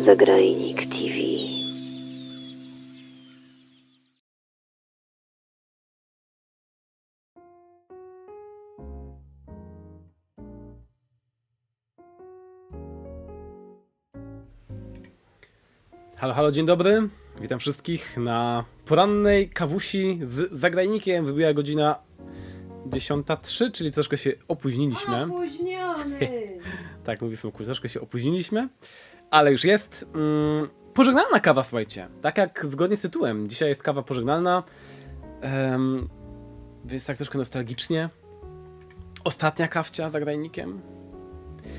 Zagrajnik TV. Halo, halo, dzień dobry. Witam wszystkich na porannej kawusi z zagrajnikiem. Wybiła godzina 10.03, czyli troszkę się opóźniliśmy. Opóźniony! Tak, mówi Smoku, troszkę się opóźniliśmy, ale już jest. Mm, pożegnalna kawa, słuchajcie. Tak jak zgodnie z tytułem. Dzisiaj jest kawa pożegnalna. Um, więc tak troszkę nostalgicznie. Ostatnia kawcia za grajnikiem.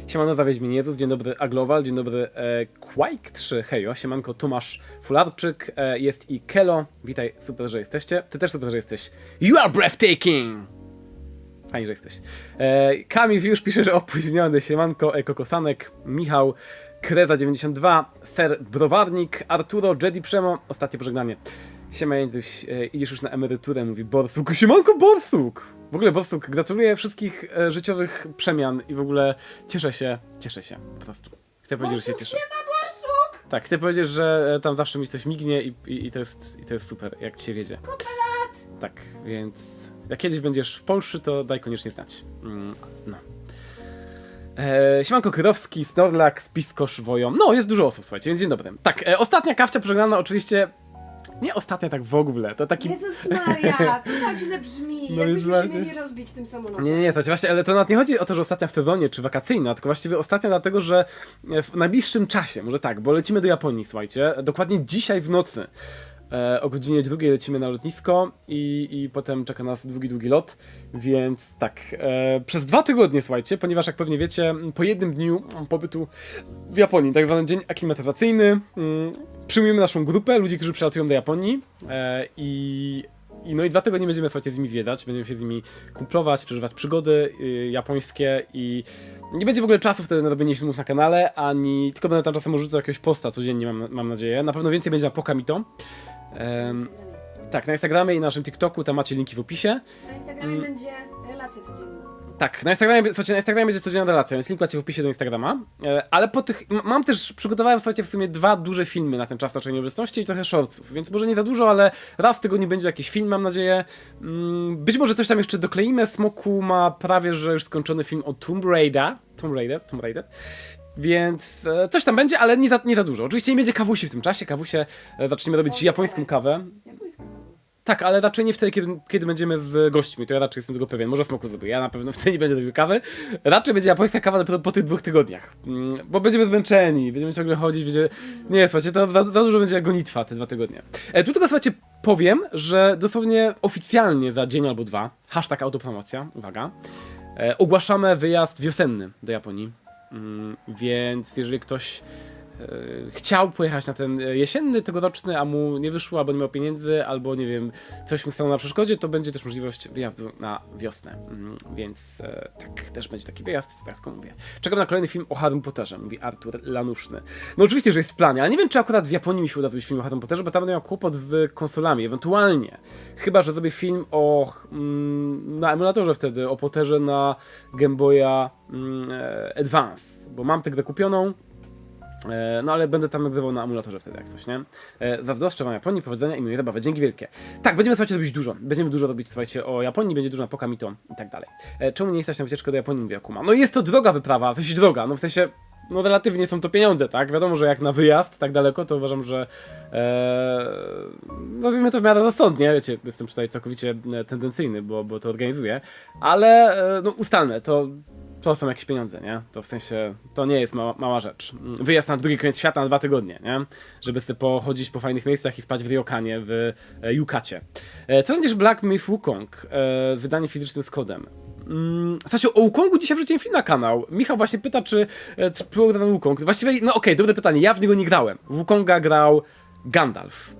Siemano, zawiedź mnie Jezus, dzień dobry Aglowal, dzień dobry e, Quake3, hejo, siemanko Tomasz Fularczyk, e, jest i Kelo, witaj, super, że jesteście, ty też super, że jesteś. You are breathtaking! Fajnie, że jesteś. E, Kamil już pisze, że opóźniony. Siemanko, Eko Kosanek, Michał, Kreza92, Ser Browarnik, Arturo, Jedi Przemo, ostatnie pożegnanie. Siema, Jędruś, e, idziesz już na emeryturę, mówi Borsuk. Siemanko, Borsuk! W ogóle, Borsuk, gratuluję wszystkich e, życiowych przemian i w ogóle cieszę się, cieszę się, po prostu. Chcę powiedzieć, że się cieszę. Tak, chcę powiedzieć, że e, tam zawsze mi coś mignie i, i, i, to, jest, i to jest super, jak ci się wiedzie. Tak, więc jak kiedyś będziesz w Polsce, to daj koniecznie znać. Mm, no. E, Siemanko Kyrowski, Snorlak, Spiskosz, Wojom. No, jest dużo osób, słuchajcie, więc dzień dobry. Tak, e, ostatnia kawcia pożegnalna oczywiście... Nie ostatnia tak w ogóle, to taki... Jezus Maria, to tak źle brzmi. No Jakbyśmy właśnie- się mieli rozbić tym samolotem. Nie, nie, nie, słuchajcie, właśnie, ale to nawet nie chodzi o to, że ostatnia w sezonie, czy wakacyjna, tylko właściwie ostatnia dlatego, że w najbliższym czasie, może tak, bo lecimy do Japonii, słuchajcie, dokładnie dzisiaj w nocy. E, o godzinie drugiej lecimy na lotnisko i, i potem czeka nas długi, długi lot, więc tak, e, przez dwa tygodnie, słuchajcie, ponieważ jak pewnie wiecie, po jednym dniu pobytu w Japonii, tak zwany dzień aklimatyzacyjny, mm, przyjmujemy naszą grupę ludzi, którzy przylatują do Japonii e, i i no i dwa tygodnie będziemy słuchajcie z nimi zwiedzać, będziemy się z nimi kumplować, przeżywać przygody y, japońskie i nie będzie w ogóle czasu wtedy na robienie filmów na kanale, ani tylko będę tam czasem rzucał jakiegoś posta codziennie, mam, mam nadzieję. Na pewno więcej będzie na Pokamito. Em, tak, na Instagramie i na naszym TikToku, tam macie linki w opisie. Na Instagramie Mm. będzie relacja codzienna. Tak, na Instagramie, słuchajcie, na Instagramie będzie codzienna relacja, więc link macie w opisie do Instagrama. E, ale po tych, m- mam też, przygotowałem słuchajcie w sumie dwa duże filmy na ten czas naszej nieobecności i trochę shortsów, więc może nie za dużo, ale raz w tygodniu będzie jakiś film, mam nadzieję. Mm, Być może coś tam jeszcze dokleimy. Smoku ma prawie, że już skończony film o Tomb Raider. Tomb Raider, Tomb Raider. Więc e, coś tam będzie, ale nie za, nie za dużo. Oczywiście nie będzie kawusi w tym czasie. Kawusie e, zaczniemy robić japońską kawę. Japońska kawa. Tak, ale raczej nie wtedy, kiedy, kiedy będziemy z gośćmi, to ja raczej jestem tego pewien. Może smoku zrobię, ja na pewno wtedy nie będę robił kawy. Raczej będzie japońska kawa dopiero po tych dwóch tygodniach. Mm, Bo będziemy zmęczeni, będziemy ciągle chodzić, będzie... Nie, słuchajcie, to za, za dużo będzie gonitwa te dwa tygodnie. E, tu tylko, słuchajcie, powiem, że dosłownie oficjalnie za dzień albo dwa, hashtag autopromocja, uwaga, e, ogłaszamy wyjazd wiosenny do Japonii. Mm, Więc jeżeli ktoś chciał pojechać na ten e, jesienny, tegoroczny, a mu nie wyszło, albo nie miał pieniędzy, albo nie wiem, coś mu stanęło na przeszkodzie, to będzie też możliwość wyjazdu na wiosnę. Mm, Więc e, tak, też będzie taki wyjazd, tak tylko mówię. Czekam na kolejny film o Harry Potterze, mówi Artur Lanuszny. No oczywiście, że jest w planie, ale nie wiem, czy akurat z Japonii mi się uda zrobić film o Harry Potterze, bo tam będę miał kłopot z konsolami, ewentualnie. Chyba, że zrobię film o, mm, na emulatorze wtedy, o Potterze na Game Boya mm, e, Advance, bo mam tę grę kupioną, E, No ale będę tam nagrywał na emulatorze wtedy jak coś, nie? E, Zazdroszczę wam Japonii, powodzenia i miłej zabawy. Dzięki wielkie. Tak, będziemy słuchajcie robić dużo. Będziemy dużo robić, słuchajcie, o Japonii, będzie dużo na Pokamito i tak dalej. E, Czemu nie stać na wycieczkę do Japonii, mówi Akuma? No jest to droga wyprawa, sensie droga, no w sensie... No relatywnie są to pieniądze, tak? Wiadomo, że jak na wyjazd tak daleko, to uważam, że e, robimy to w miarę rozsądnie, wiecie, jestem tutaj całkowicie e, tendencyjny, bo, bo to organizuję, ale e, no ustalmy, to to są jakieś pieniądze, nie? To w sensie, to nie jest mała, mała rzecz. Wyjazd na drugi koniec świata na dwa tygodnie, nie? Żeby sobie pochodzić po fajnych miejscach i spać w Ryokanie, w e, Yukacie. E, co sądzisz Black Myth Wukong? E, wydanie fizycznym z kodem. Mm, Słuchajcie, o Wukongu dzisiaj wrzuciłem film na kanał. Michał właśnie pyta, czy, e, czy był grany Wukong. Właściwie, no okej, dobre pytanie, ja w niego nie grałem. W Wukonga grał Gandalf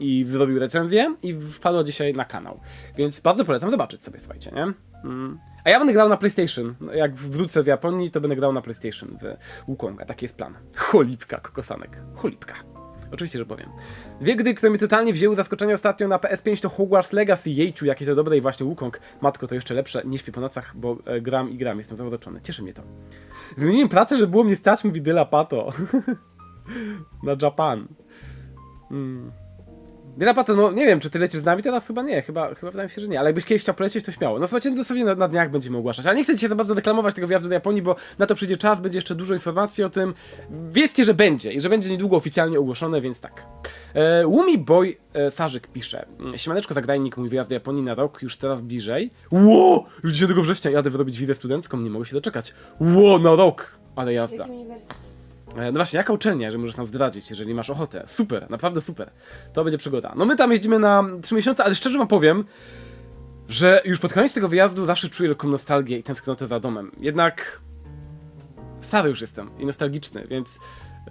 i zrobił recenzję i wpadła dzisiaj na kanał. Więc bardzo polecam zobaczyć sobie, słuchajcie, nie? Mm. A ja będę grał na PlayStation. Jak wrócę z Japonii, to będę grał na PlayStation w Wukonga. Taki jest plan. Cholipka, kokosanek. Cholipka. Oczywiście, że powiem. Dwie gry, które mnie totalnie wzięły zaskoczenie ostatnio na PS5 to Hogwarts Legacy. Jejciu, jakie to dobre i właśnie Wukong. Matko, to jeszcze lepsze. Nie śpię po nocach, bo e, gram i gram. Jestem zauroczony. Cieszy mnie to. Zmieniłem pracę, żeby było mnie stać, mówi Dyla Pato. Na Japan. Mm. Rapato, no nie wiem, czy ty lecisz z nami teraz? Chyba nie, chyba, chyba wydaje mi się, że nie, ale jakbyś kiedyś chciał polecieć, to śmiało. No słuchajcie, no dosłownie na, na dniach będziemy ogłaszać, ale nie chcę dzisiaj za bardzo reklamować tego wjazdu do Japonii, bo na to przyjdzie czas, będzie jeszcze dużo informacji o tym. Wiedzcie, że będzie i że będzie niedługo oficjalnie ogłoszone, więc tak. E, Boy e, Sarzyk pisze. Siemaneczko zagrajnik, mój wyjazd do Japonii na rok, już teraz bliżej. Ło! Już 10 września jadę wyrobić wizę studencką, nie mogę się doczekać. Ło, na rok! Ale jazda. E, No właśnie, jaka uczelnia, że możesz nam zdradzić, jeżeli masz ochotę? Super, naprawdę super. To będzie przygoda. No my tam jeździmy na 3 miesiące, ale szczerze wam powiem, że już pod koniec tego wyjazdu zawsze czuję lekką nostalgię i tęsknotę za domem. Jednak stary już jestem i nostalgiczny, więc e,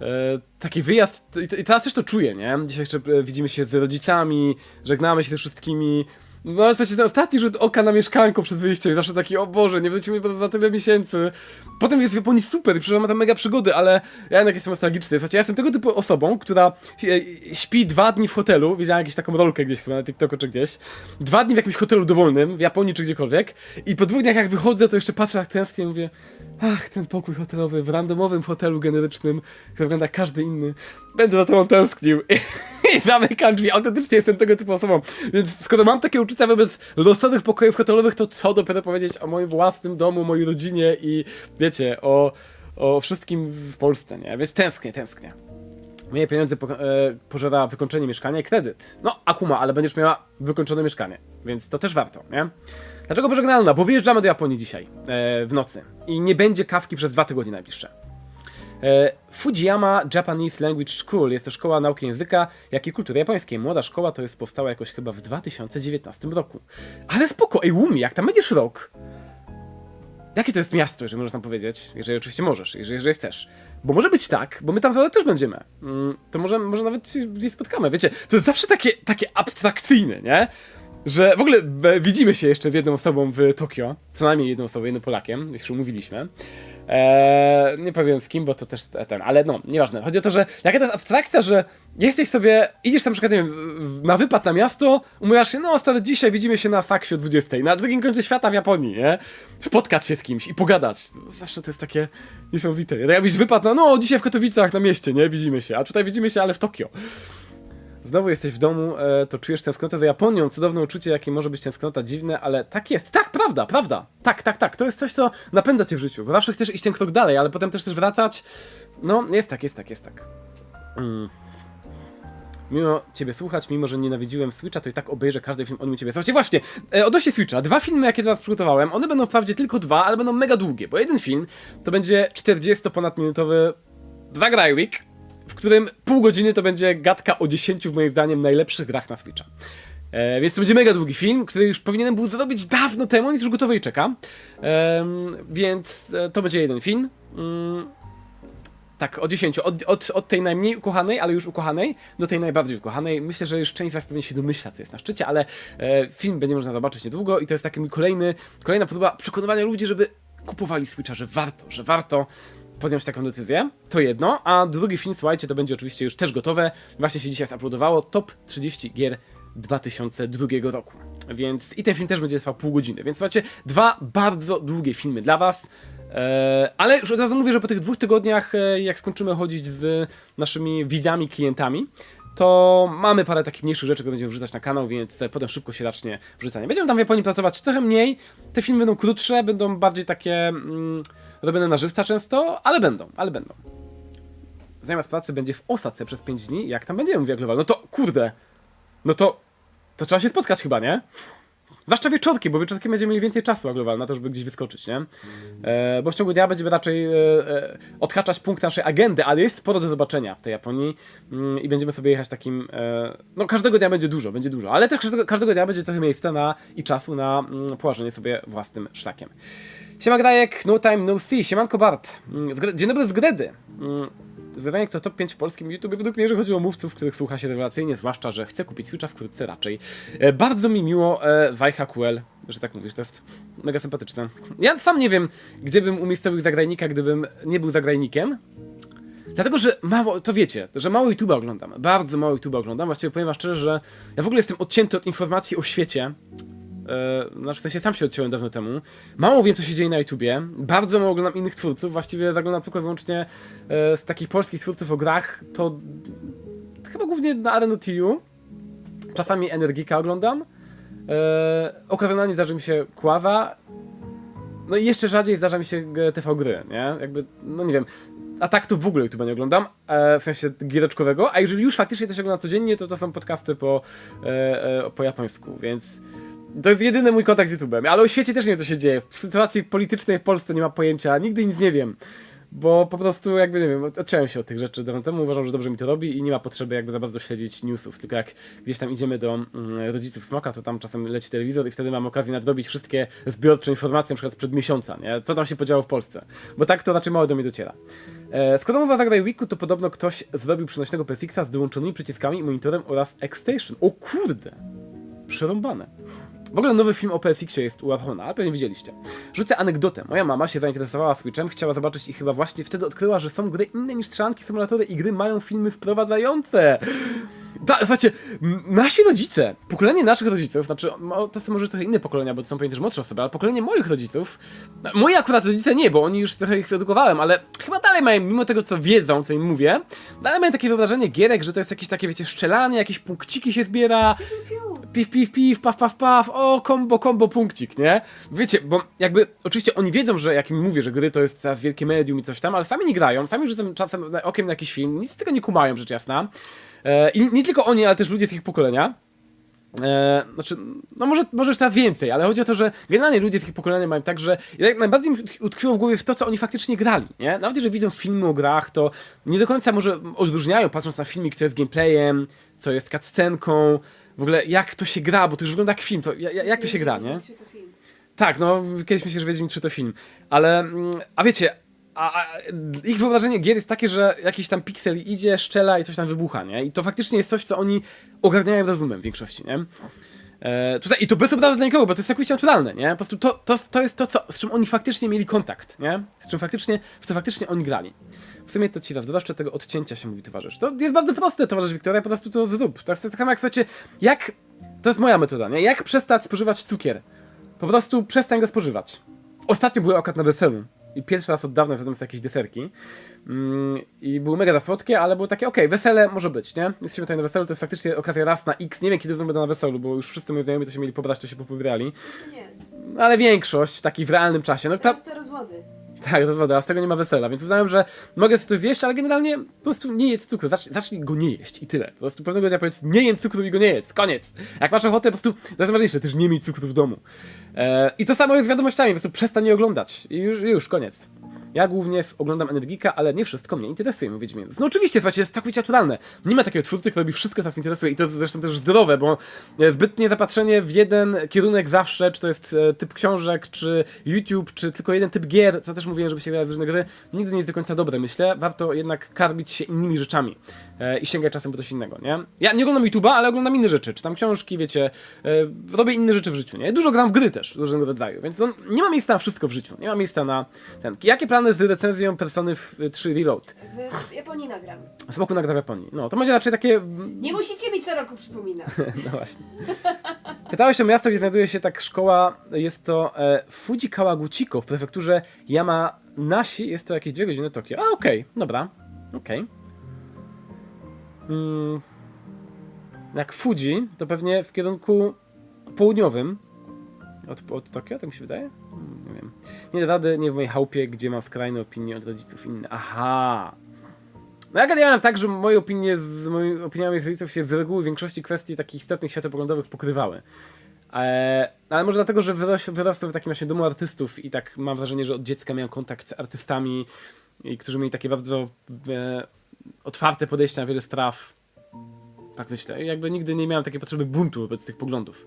taki wyjazd, i, i teraz też to czuję, nie? Dzisiaj jeszcze e, widzimy się z rodzicami, żegnamy się ze wszystkimi. No, ale słuchajcie, ten ostatni rzut oka na mieszkanko przed wyjściem, zawsze taki, o Boże, nie wrócimy za tyle miesięcy. Potem jest w Japonii super i przeżyłam tam mega przygody, ale ja jednak jestem nostalgiczny. Słuchajcie, ja jestem tego typu osobą, która e, śpi dwa dni w hotelu, widziałem jakąś taką rolkę gdzieś chyba na TikToku czy gdzieś, dwa dni w jakimś hotelu dowolnym, w Japonii czy gdziekolwiek i po dwóch dniach jak wychodzę, to jeszcze patrzę jak tęsknię i mówię, ach, ten pokój hotelowy w randomowym hotelu generycznym, który wygląda każdy inny, będę za tobą tęsknił. I zamykam drzwi, autentycznie jestem tego typu osobą. Więc skoro mam takie uczucia wobec losowych pokojów hotelowych, to co dopiero powiedzieć o moim własnym domu, mojej rodzinie i wiecie, o, o wszystkim w Polsce, nie? Więc tęsknię, tęsknię. Moje pieniądze po, e, pożera wykończenie mieszkania i kredyt. No, Akuma, ale będziesz miała wykończone mieszkanie, więc to też warto, nie? Dlaczego pożegnalna? Bo wyjeżdżamy do Japonii dzisiaj, e, w nocy. I nie będzie kawki przez dwa tygodnie najbliższe. E, Fujiyama Japanese Language School jest to szkoła nauki języka, jak i kultury japońskiej. Młoda szkoła to jest powstała jakoś chyba w 2019 roku. Ale spoko, ej Łumi, jak tam będziesz rok? Jakie to jest miasto, jeżeli możesz nam powiedzieć? Jeżeli oczywiście możesz, jeżeli, jeżeli chcesz. Bo może być tak, bo my tam zaraz też będziemy. Mm, to może, może nawet się gdzieś spotkamy. Wiecie, to jest zawsze takie, takie abstrakcyjne, nie? Że w ogóle widzimy się jeszcze z jedną osobą w Tokio. Co najmniej jedną osobą, jednym Polakiem, już umówiliśmy. Eee, nie powiem z kim, bo to też ten, ale no, nieważne. Chodzi o to, że jaka to jest abstrakcja, że jesteś sobie, idziesz tam na przykład, nie wiem, na wypad na miasto, umierasz się, no stary, dzisiaj widzimy się na Saksie o 20, na drugim końcu świata w Japonii, nie? Spotkać się z kimś i pogadać. Zawsze to jest takie niesamowite. Tak jakbyś wypadł na, no dzisiaj w Katowicach na mieście, nie? Widzimy się, a tutaj widzimy się, ale w Tokio. Znowu jesteś w domu, e, to czujesz tęsknotę za Japonią, cudowne uczucie, jakie może być tęsknota, dziwne, ale tak jest. Tak, prawda, prawda. Tak, tak, tak. To jest coś, co napędza cię w życiu, bo zawsze chcesz iść ten krok dalej, ale potem też też wracać. No, jest tak, jest tak, jest tak. Mm. Mimo ciebie słuchać, mimo że nienawidziłem Switcha, to i tak obejrzę każdy film od ciebie. Słuchajcie, właśnie, e, odnośnie Switcha, dwa filmy, jakie dla was przygotowałem, one będą wprawdzie tylko dwa, ale będą mega długie, bo jeden film to będzie 40 ponad minutowy Zagraj Week, w którym pół godziny to będzie gadka o 10 moim zdaniem najlepszych grach na Switcha. E, więc to będzie mega długi film, który już powinienem był zrobić dawno temu, jest już gotowy i czeka. Em, więc e, to będzie jeden film. Mm, tak, o 10. Od, od, od tej najmniej ukochanej, ale już ukochanej, do tej najbardziej ukochanej. Myślę, że już część z Was pewnie się domyśla, co jest na szczycie, ale e, film będzie można zobaczyć niedługo i to jest taki mój kolejny, kolejna próba przekonywania ludzi, żeby kupowali Switcha, że warto, że warto podjąć taką decyzję. To jedno, a drugi film, słuchajcie, to będzie oczywiście już też gotowe. Właśnie się dzisiaj zuploadowało. Top 30 gier 2002 roku. Więc i ten film też będzie trwał pół godziny. Więc słuchajcie, dwa bardzo długie filmy dla Was. Eee, ale już od razu mówię, że po tych dwóch tygodniach, e, jak skończymy chodzić z naszymi widzami, klientami, to mamy parę takich mniejszych rzeczy, które będziemy wrzucać na kanał, więc potem szybko się zacznie wrzucanie. Będziemy tam w Japonii pracować trochę mniej, te filmy będą krótsze, będą bardziej takie mm, robione na żywca często, ale będą, ale będą. Zamiast pracy będzie w Osace przez 5 dni, jak tam będziemy, mówię. No to kurde, no to, to trzeba się spotkać chyba, nie? Zwłaszcza wieczorki, bo wieczorki będziemy mieli więcej czasu global na to, żeby gdzieś wyskoczyć, nie? E, bo w ciągu dnia będziemy raczej e, e, odhaczać punkt naszej agendy, ale jest sporo do zobaczenia w tej Japonii mm, i będziemy sobie jechać takim. E, no, każdego dnia będzie dużo, będzie dużo, ale też każdego, każdego dnia będzie trochę miejsca na, i czasu na mm, położenie sobie własnym szlakiem. Siema Grajek, no time, no see, siemanko Bart. Mm, Dzień dobry z Gredy. Mm, Zadanie to top 5 w polskim YouTube. Według mnie, jeżeli chodzi o mówców, których słucha się rewelacyjnie, zwłaszcza, że chcę kupić Switcha wkrótce raczej. E, bardzo mi miło, e, QL, że tak mówisz, to jest mega sympatyczne. Ja sam nie wiem, gdzie bym umiejscowił zagrajnika, gdybym nie był zagrajnikiem. Dlatego, że mało, to wiecie, że mało YouTube'a oglądam. Bardzo mało YouTube'a oglądam. Właściwie powiem wam szczerze, że ja w ogóle jestem odcięty od informacji o świecie. E, znaczy, sam się odciąłem dawno temu. Mało wiem, co się dzieje na YouTubie. Bardzo mało oglądam innych twórców. Właściwie zaglądam tylko wyłącznie e, z takich polskich twórców o grach. To chyba głównie na Arenotiu. Czasami Energika oglądam. E, okazjonalnie zdarzy mi się Kłaza. No i jeszcze rzadziej zdarza mi się TV gry, nie? Jakby, no nie wiem. A tak to w ogóle YouTube nie oglądam, w sensie giereczkowego, a jeżeli już faktycznie to się ogląda codziennie, to to są podcasty po, po japońsku, więc to jest jedyny mój kontakt z YouTube'em, ale o świecie też nie wiem co się dzieje. W sytuacji politycznej w Polsce nie ma pojęcia, nigdy nic nie wiem. Bo po prostu jakby, nie wiem, odciąłem się od tych rzeczy dawno temu, uważam, że dobrze mi to robi i nie ma potrzeby jakby za bardzo śledzić newsów, tylko jak gdzieś tam idziemy do mm, rodziców Smoka, to tam czasem leci telewizor i wtedy mam okazję nadrobić wszystkie zbiorcze informacje, na przykład sprzed miesiąca, nie? Co tam się podziało w Polsce. Bo tak to raczej mało do mnie dociera. E, skoro mowa o Zagraj Weeku, to podobno ktoś zrobił przenośnego PSX-a z dołączonymi przyciskami, monitorem oraz X-Station. O kurde! Przerąbane. W ogóle nowy film o PSX-ie jest u Archona, ale pewnie widzieliście. Rzucę anegdotę. Moja mama się zainteresowała Switchem, chciała zobaczyć i chyba właśnie wtedy odkryła, że są gry inne niż strzelanki, symulatory i gry mają filmy wprowadzające. Da, słuchajcie, nasi rodzice, pokolenie naszych rodziców, znaczy to są może trochę inne pokolenia, bo to są pewnie też młodsze osoby, ale pokolenie moich rodziców, no, moi akurat rodzice nie, bo oni już trochę ich edukowałem, ale chyba dalej mają, mimo tego co wiedzą, co im mówię, dalej mają takie wyobrażenie gierek, że to jest jakieś takie, wiecie, strzelanie, jakieś punkciki się zbiera. Piw, piw, piw, paf, paf, paf, o, kombo, kombo, punkcik, nie? Wiecie, bo jakby, oczywiście oni wiedzą, że jak im mówię, że gry to jest teraz wielkie medium i coś tam, ale sami nie grają, sami rzucą czasem okiem na jakiś film, nic z tego nie kumają, rzecz jasna. E, I nie tylko oni, ale też ludzie z ich pokolenia. E, znaczy, no może, może już teraz więcej, ale chodzi o to, że generalnie ludzie z ich pokolenia mają tak, że jak najbardziej mi utkwiło w głowie w to, co oni faktycznie grali, nie? Nawet jeżeli widzą filmy o grach, to nie do końca może odróżniają, patrząc na filmik, co jest gameplayem, co jest cutscenką, w ogóle jak to się gra, bo to już wygląda jak film, to ja- ja- jak to się gra, nie? Czy? Tak, no kiedyś myślę, że Wiedźmin 3 to film, ale, mm, a wiecie, a, a, ich wyobrażenie gier jest takie, że jakiś tam piksel idzie, szczela i coś tam wybucha, nie? I to faktycznie jest coś, co oni ogarniają rozumem w większości, nie? E, tutaj, I to bez obrazu dla nikogo, bo to jest całkowicie naturalne, nie? Po prostu to, to, to jest to, co, z czym oni faktycznie mieli kontakt, nie? Z czym faktycznie, w co faktycznie oni grali. W sumie to ci raz dodawcze tego odcięcia się mówi towarzysz. To jest bardzo proste, towarzysz Wiktoria, po prostu to zrób. To jest tak samo jak, słuchajcie, jak... To jest moja metoda, nie? Jak przestać spożywać cukier? Po prostu przestań go spożywać. Ostatnio byłem akurat na weselu i pierwszy raz od dawna zjadłem sobie jakieś deserki mm, i były mega za słodkie, ale było takie, okej, wesele może być, nie? Jesteśmy tutaj na weselu, to jest faktycznie okazja raz na x, nie wiem kiedy znowu będę na weselu, bo już wszyscy moi znajomi to się mieli pobrać, to się popowierali, nie? ale większość, taki w realnym czasie, no ta, Teraz te rozwody. Tak, rozwodę, a z tego nie ma wesela, więc uznałem, że mogę sobie to zjeść, ale generalnie po prostu nie jedz cukru, zacznij, zacznij go nie jeść i tyle. Po prostu pewnego dnia powiedz, nie jem cukru i go nie jedz, koniec. Jak masz ochotę, po prostu, to jest najważniejsze, też nie miej cukru w domu. E, I to samo jest z wiadomościami, po prostu przestań je oglądać i już, już, koniec. Ja głównie oglądam Energika, ale nie wszystko mnie interesuje, mówię Wiedźmin. No oczywiście, słuchajcie, jest całkowicie naturalne. Nie ma takiego twórcy, który robi wszystko, co nas interesuje i to jest zresztą też zdrowe, bo e, zbytnie zapatrzenie w jeden kierunek zawsze, czy to jest e, typ książek, czy YouTube, czy tylko jeden typ gier, co też mówiłem, żeby się grać w różne gry, nigdy nie jest do końca dobre, myślę. Warto jednak karmić się innymi rzeczami e, i sięgać czasem po coś innego, nie? Ja nie oglądam YouTube'a, ale oglądam inne rzeczy, czytam książki, wiecie, robię inne rzeczy w życiu, nie? Dużo gram w gry też, różnego rodzaju, więc no, nie ma miejsca na wszystko w życiu, nie ma miejsca na ten. Jakie plany z recenzją Persony w- 3 Reload? W Japonii nagram. Smoku nagra w Japonii. No, to będzie raczej takie Nie musicie mi co roku przypominać. no właśnie. Pytałeś o miasto, gdzie znajduje się tak szkoła. Jest to e, Fuji Kawaguchiko w prefekturze Yamanashi. Jest to jakieś dwie godziny Tokio. A, okej, dobra. Okej. Mm, jak Fuji, to pewnie w kierunku południowym. Od, od Tokio, tak mi się wydaje? Nie rady, nie w mojej chałupie, gdzie mam skrajne opinie od rodziców inne. Aha! No ja gadałem tak, że moje opinie z moimi opiniami rodziców się z reguły w większości kwestii takich istotnych światopoglądowych pokrywały. Eee, ale może dlatego, że wyros, wyrosłem w takim właśnie domu artystów i tak mam wrażenie, że od dziecka miałem kontakt z artystami, i którzy mieli takie bardzo e, otwarte podejście na wiele spraw. Tak myślę. Jakby nigdy nie miałem takiej potrzeby buntu wobec tych poglądów.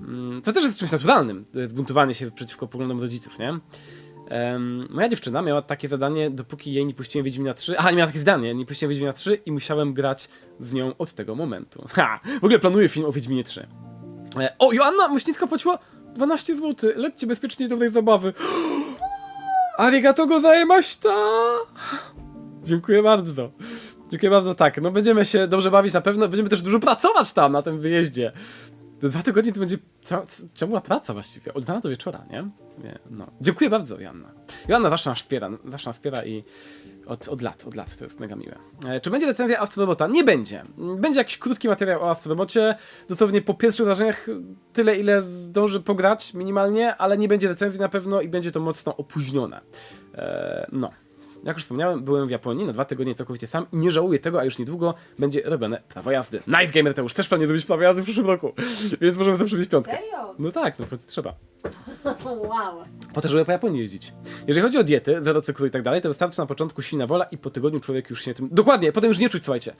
Mm, Co też jest czymś naturalnym, jest buntowanie się przeciwko poglądom rodziców, nie? Moja dziewczyna miała takie zadanie, dopóki jej nie puściłem Wiedźmina 3. Aha, nie miała takie zdanie, nie puściłem Wiedźmina 3 i musiałem grać z nią od tego momentu. Ha! W ogóle planuję film o Wiedźminie 3. E, o, Joanna Muśnicka płaciła 12 zł. Lećcie bezpiecznie i dobrej zabawy. Arigato gozaimashita! Dziękuję bardzo. Dziękuję bardzo, tak. No będziemy się dobrze bawić na pewno. Będziemy też dużo pracować tam na tym wyjeździe. Za dwa tygodnie to będzie ciągła praca właściwie, od rana do wieczora, nie? nie? No. Dziękuję bardzo, Joanna. Joanna zawsze nas wspiera, zawsze nas wspiera i od, od lat, od lat, to jest mega miłe. E, czy będzie recenzja Astrobota? Nie będzie. Będzie jakiś krótki materiał o Astrobocie, dosłownie po pierwszych wrażeniach tyle, ile zdąży pograć minimalnie, ale nie będzie recenzji na pewno i będzie to mocno opóźnione. E, no. Jak już wspomniałem, byłem w Japonii na dwa tygodnie całkowicie sam i nie żałuję tego, a już niedługo będzie robione prawo jazdy. Nice Gamer to już też planuję zrobić prawo jazdy w przyszłym roku, więc możemy sobie przybić piątkę. Serio? No tak, no w końcu trzeba. Wow. Po to, żeby po Japonii jeździć. Jeżeli chodzi o diety, zero cukru i tak dalej, to wystarczy na początku silna wola i po tygodniu człowiek już się tym... Dokładnie, potem już nie czuć, słuchajcie.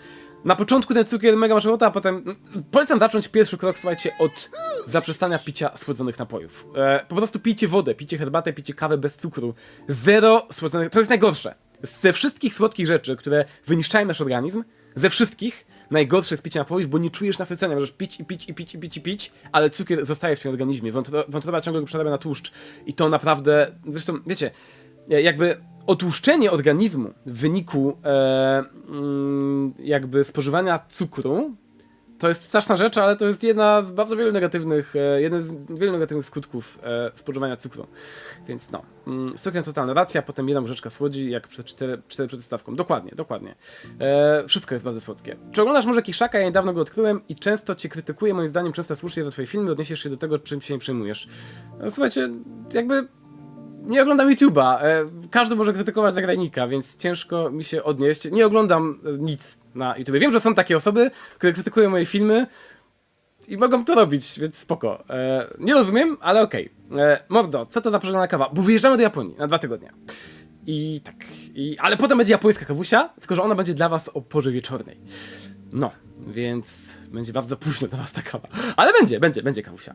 Na początku ten cukier mega masz a potem... Polecam zacząć pierwszy krok, słuchajcie, od zaprzestania picia słodzonych napojów. E, po prostu pijcie wodę, pijcie herbatę, pijcie kawę bez cukru. Zero słodzonych... To jest najgorsze. Ze wszystkich słodkich rzeczy, które wyniszczają nasz organizm, ze wszystkich najgorsze jest picie napojów, bo nie czujesz nasycenia. Możesz pić i pić i pić i pić i pić, ale cukier zostaje w twoim organizmie. Wątro- Wątroba ciągle go przerabia na tłuszcz. I to naprawdę, zresztą, wiecie, jakby otłuszczenie organizmu w wyniku e, mm, jakby spożywania cukru to jest straszna rzecz, ale to jest jedna z bardzo wielu negatywnych, e, jeden z wielu negatywnych skutków e, spożywania cukru. Więc no, mm, cukier totalna racja, potem jedna łyżeczka słodzi, jak przed 4, 4 przed stawką. Dokładnie, dokładnie. E, wszystko jest bardzo słodkie. Czy oglądasz może Kiszaka? Ja niedawno go odkryłem i często cię krytykuję, moim zdaniem często słusznie za twoje filmy, odniesiesz się do tego, czym się nie przejmujesz. E, słuchajcie, jakby nie oglądam YouTube'a. E, każdy może krytykować zagrajnika, więc ciężko mi się odnieść. Nie oglądam nic na YouTube. Wiem, że są takie osoby, które krytykują moje filmy i mogą to robić, więc spoko. E, nie rozumiem, ale okej. E, Mordo, co to za pożegnana kawa? Bo wyjeżdżamy do Japonii na dwa tygodnie. I tak. I, ale potem będzie japońska kawusia, tylko że ona będzie dla was o porze wieczornej. No, więc będzie bardzo późno dla was ta kawa. Ale będzie, będzie, będzie kawusia.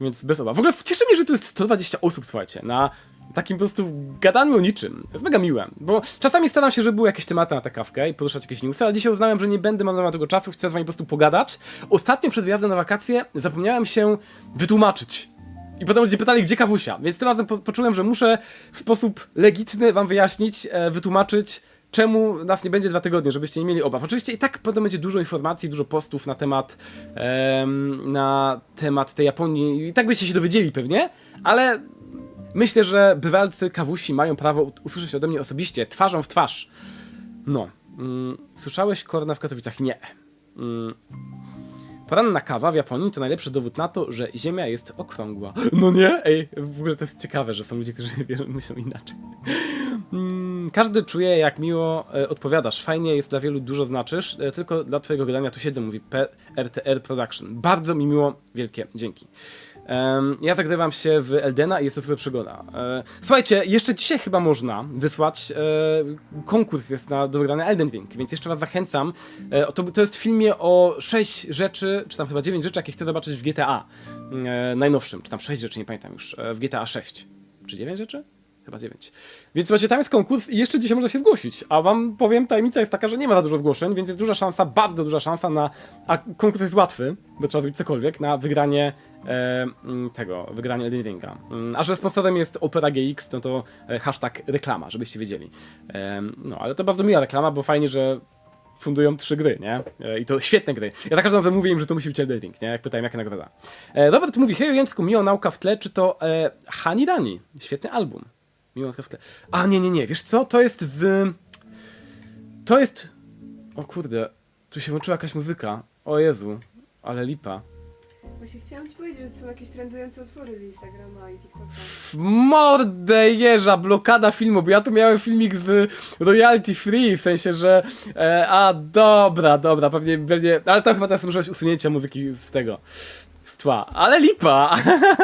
Więc bez obaw. W ogóle cieszy mnie, że tu jest 120 osób, słuchajcie, na takim po prostu gadaniu o niczym. To jest mega miłe, bo czasami staram się, żeby były jakieś tematy na tę kawkę i poruszać jakieś newsy, ale dzisiaj uznałem, że nie będę marnował tego czasu, chcę z wami po prostu pogadać. Ostatnio przed wyjazdem na wakacje zapomniałem się wytłumaczyć. I potem ludzie pytali, gdzie kawusia. Więc tym razem po poczułem, że muszę w sposób legitny wam wyjaśnić, e, wytłumaczyć, czemu nas nie będzie dwa tygodnie, żebyście nie mieli obaw. Oczywiście i tak potem będzie dużo informacji, dużo postów na temat em, na temat tej Japonii i tak byście się dowiedzieli pewnie, ale myślę, że bywalcy kawusi mają prawo usłyszeć ode mnie osobiście, twarzą w twarz. No. Mm, słyszałeś korna w Katowicach? Nie. Mm. Poranna kawa w Japonii to najlepszy dowód na to, że Ziemia jest okrągła. No nie? Ej, w ogóle to jest ciekawe, że są ludzie, którzy wierzą, myślą inaczej. Mm, Każdy czuje, jak miło e, odpowiadasz. Fajnie jest dla wielu, dużo znaczysz. E, tylko dla twojego gadania tu siedzę, mówi P RTR Production. Bardzo mi miło, wielkie dzięki. Ja zagrywam się w Eldena i jest to super przygoda. E, słuchajcie, jeszcze dzisiaj chyba można wysłać e, konkurs jest na do wygrania Elden Ring, więc jeszcze was zachęcam. E, to, to jest w filmie o 6 rzeczy, czy tam chyba 9 rzeczy, jakie chcę zobaczyć w GTA e, najnowszym, czy tam 6 rzeczy, nie pamiętam już, w GTA 6. Czy 9 rzeczy? Chyba 9. Więc właśnie tam jest konkurs i jeszcze dzisiaj można się zgłosić. A wam powiem, tajemnica jest taka, że nie ma za dużo zgłoszeń, więc jest duża szansa, bardzo duża szansa na. A konkurs jest łatwy, bo trzeba zrobić cokolwiek, na wygranie e, mm, tego, wygranie Elden Ringa. Mm, A że sponsorem jest Opera GX, no to e, hashtag reklama, żebyście wiedzieli. E, no, ale to bardzo miła reklama, bo fajnie, że fundują trzy gry, nie? E, I to świetne gry. Ja za każdym razem mówię im, że to musi być Elden Ring, nie? Jak pytałem, jaka nagroda. E, Robert mówi, hej, Jęcku, miła nauka w tle, czy to e, Hani Dani? Świetny album. Miła nauka w tle. A, nie, nie, nie, wiesz co? To jest z... To jest... O kurde, tu się włączyła jakaś muzyka. O Jezu, ale lipa. Właśnie chciałam ci powiedzieć, że to są jakieś trendujące utwory z Instagrama i TikToka. W mordę jeża, blokada filmu, bo ja tu miałem filmik z royalty free, w sensie, że e, a dobra, dobra, pewnie, pewnie, ale to chyba teraz możliwość usunięcia muzyki z tego, ale lipa,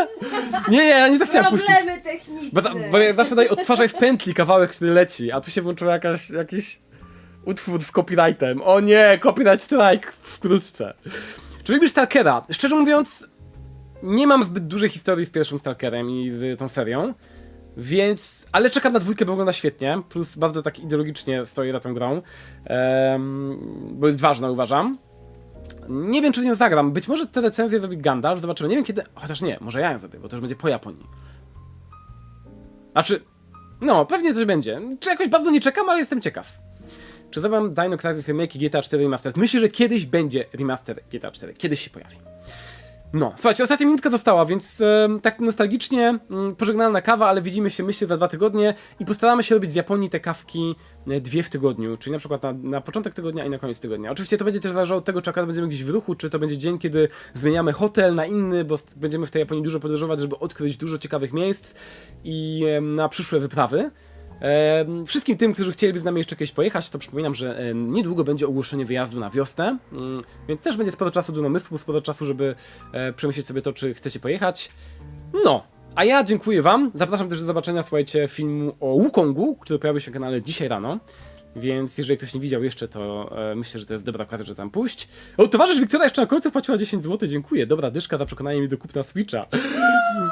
nie, nie, ja nie to chciałem puścić, Problemy techniczne. bo, ta, bo ja zawsze daj odtwarzaj w pętli kawałek, który leci, a tu się włączył jakaś, jakiś utwór z copyrightem, o nie, copyright strike wkrótce. Czy lubisz Stalkera? Szczerze mówiąc, nie mam zbyt dużej historii z pierwszym Stalkerem i z tą serią, więc. Ale czekam na dwójkę, bo wygląda świetnie. Plus bardzo tak ideologicznie stoi za tą grą. em, bo jest ważna, uważam. Nie wiem, czy nią zagram. Być może te recenzje zrobi Gandalf, zobaczymy. Nie wiem kiedy. Chociaż nie, może ja ją zrobię, bo to już będzie po Japonii. Znaczy. No, pewnie coś będzie. Czy jakoś bardzo nie czekam, ale jestem ciekaw. Czy zrobią Dino Crisis Remake GTA 4 Remastered? Myślę, że kiedyś będzie remaster GTA 4. Kiedyś się pojawi. No, słuchajcie, ostatnia minutka została, więc tak nostalgicznie mm, pożegnalna kawa, ale widzimy się myślę za dwa tygodnie i postaramy się robić w Japonii te kawki e, dwie w tygodniu, czyli na przykład na, na początek tygodnia i na koniec tygodnia. Oczywiście to będzie też zależało od tego, czy akurat będziemy gdzieś w ruchu, czy to będzie dzień, kiedy zmieniamy hotel na inny, bo będziemy w tej Japonii dużo podróżować, żeby odkryć dużo ciekawych miejsc i na przyszłe wyprawy. Wszystkim tym, którzy chcieliby z nami jeszcze kiedyś pojechać, to przypominam, że niedługo będzie ogłoszenie wyjazdu na wiosnę, mm, więc też będzie sporo czasu do namysłu, sporo czasu, żeby e, przemyśleć sobie to, czy chcecie pojechać. No, a ja dziękuję Wam. Zapraszam też do zobaczenia, słuchajcie, filmu o Wukongu, który pojawił się na kanale dzisiaj rano. Więc jeżeli ktoś nie widział jeszcze, to e, myślę, że to jest dobra okazja, żeby tam pójść. O, towarzysz Wiktora jeszcze na końcu wpłaciła 10 zł, dziękuję. Dobra dyszka za przekonanie mnie do kupna Switcha.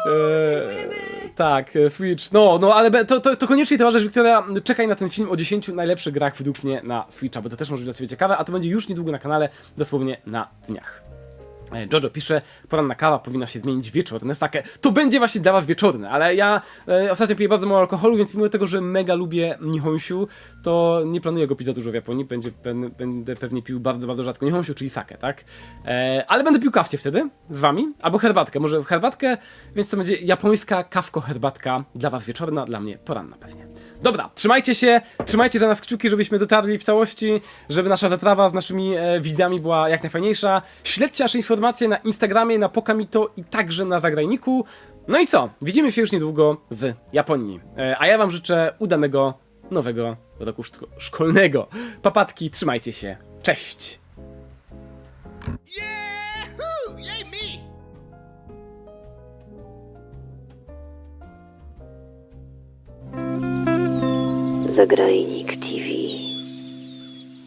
E, tak, e, Switch. No, no, ale be- to, to, to koniecznie towarzysz Wiktoria, czekaj na ten film o 10 najlepszych grach według mnie na Switcha, bo to też może być dla Ciebie ciekawe, a to będzie już niedługo na kanale, dosłownie na dniach. E, Jojo pisze, poranna kawa powinna się zmienić w wieczorne sake. To będzie właśnie dla was wieczorne, ale ja e, ostatnio piję bardzo mało alkoholu, więc mimo tego, że mega lubię Nihonshu, to nie planuję go pić za dużo w Japonii. Będzie, będę pewnie pił bardzo, bardzo rzadko Nihonshu, czyli sake, tak? E, ale będę pił kawcie wtedy z wami, albo herbatkę. Może herbatkę, więc to będzie japońska kawko-herbatka dla was wieczorna, dla mnie poranna pewnie. Dobra, trzymajcie się, trzymajcie za nas kciuki, żebyśmy dotarli w całości, żeby nasza wyprawa z naszymi e, widzami była jak najfajniejsza. Śledźcie nasze informacje na Instagramie, na Pokamito i także na Zagrajniku. No i co? Widzimy się już niedługo z Japonii. E, a ja wam życzę udanego nowego roku szko- szkolnego. Papatki, trzymajcie się. Cześć! Zagrajnik TV.